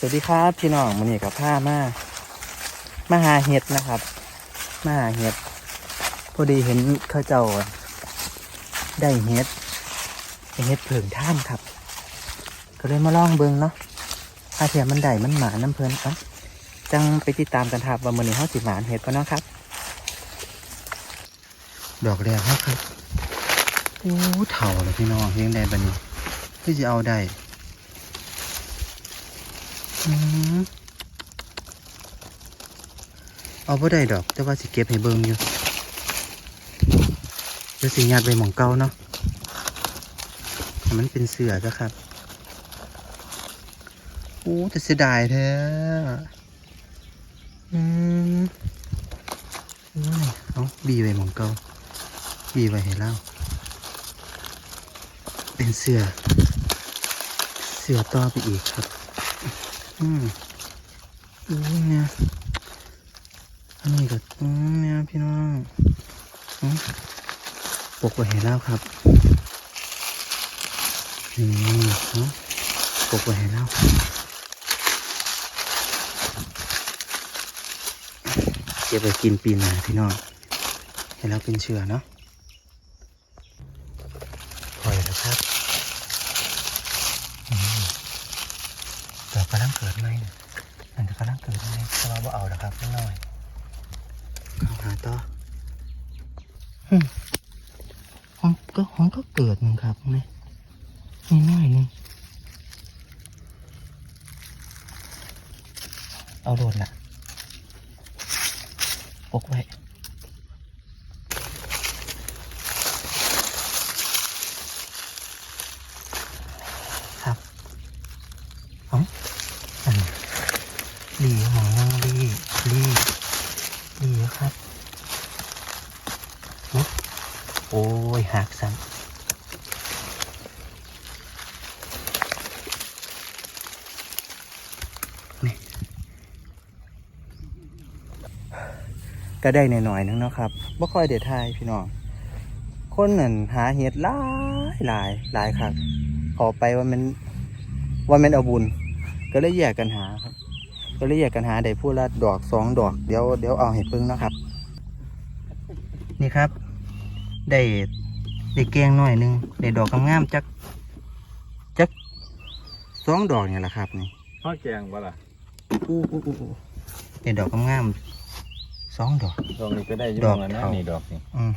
สวัสดีครับพี่น้องมันนี่กับผ้ามามาหาเห็ดนะครับ มาหาเห็ด พอดีเห็นเข้าเจ้าได้เห็ดเป็นเห็ดเผิงท่านครับ ก็เลยมาลองเบิงเนาะถ้าเทียมมันได้มันหมาน้ำเพลินอะจังไปติดตามกันครับว่ามันนี้เขาสิหมานเห็ดปะเนาะครับ ดอกแรกครับโอ้เถ่าเลยพี่น้องเลี้ยงได้บันนี้ที่จะเอาได้ เอาบ่ได้ดอก แต่ว่าสิเก็บให้เบิ่งอยู่เดี๋ยวสิยัดไปหมองเก่าเนาะมันเป็นเสือซะครับโอ้แต่เสียดายแท้อืมเอาบีไว้หมองเก่าบีไว้ให้เล่าเป็นเสือ เสือต่อไปอีกครับ อืมอืมเนี่ยอันนี้ก็อืมเนี่ยพี่น้องอืมปกไว้ให้แล้วครับนี่เนาะปกไว้ให้แล้วเก็บไปกินปีหน้าพี่น้องให้เราเป็นเชื้อเนาะถอยแล้วครับอืม ดอกกำลัง เกิดไหมเนี่ยมันจะกำลังเกิดไหมถ้าเราบ่เอาแล้วครับนิดหน่อยเข้าหาต่อหึห้องก็ห้องก็เกิดหนึ่งครับนี่นี่น้อยหนึงเอาโดดละปกไว้ ครับเอ๋อ อันนี้ดีหมอยังดีดี ครับโอ้ยหักซ้ำนี่ก็ได้หน่อยๆนึงเนาะครับบ่ค่อยเด็ดทายพี่น้อง คนนั่นหาเห็ดหลายหลายหลายครับขอไปว่ามันว่ามันเอาบุญ ก็เลยแยกกันหาครับ ก็เลยแยกกันหาได้พูดละดอกสองดอกเดี๋ยวเดี๋ยวเอาให้เพิ่งเนาะครับ นี่ครับ ได้ได้แกงหน่อยหนึงได้ดอกงามๆจักจักสองดอกเนี่ยแหละครับนี่ข้าวแกงบ่ล่ะอู้อู้อู้อู้ได้ดอกงามๆสองดอกดอกนี้ก็ได้อยุ่ดอกงแล้วนะเทานี่นี่ดอกนี่อืม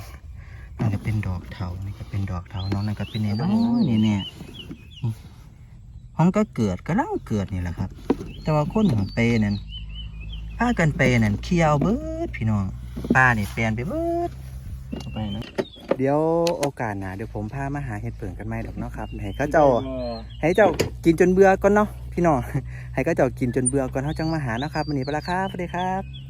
นั่นก็เป็นดอกเถานี่ก็เป็นดอกเถาน้องนั่นก็เป็นเนี่ยน้อยนี่เนี่ยนี่ห้องก็เกิดก็ลังเกิดนี่แหละครับ แต่ว่าคนของเปนั่นพากันเปนั่นเคี้ยวเบิดพี่น้องป้านี่เปลี่ยนไปเบิดไปนะเดี๋ยวโอกาสหนะเดี๋ยวผมพามาหาเห็ดเปิ่งกันไหมดอกเนาะครับให้เขาเจ้าให้เจ้ากินจนเบื่อก่อนเนาะพี่น้องให้เขาเจ้ากินจนเบื่อก่อนเขาจังมาหาเนาะครับวันนี้ไปละครับสวัสดีครับ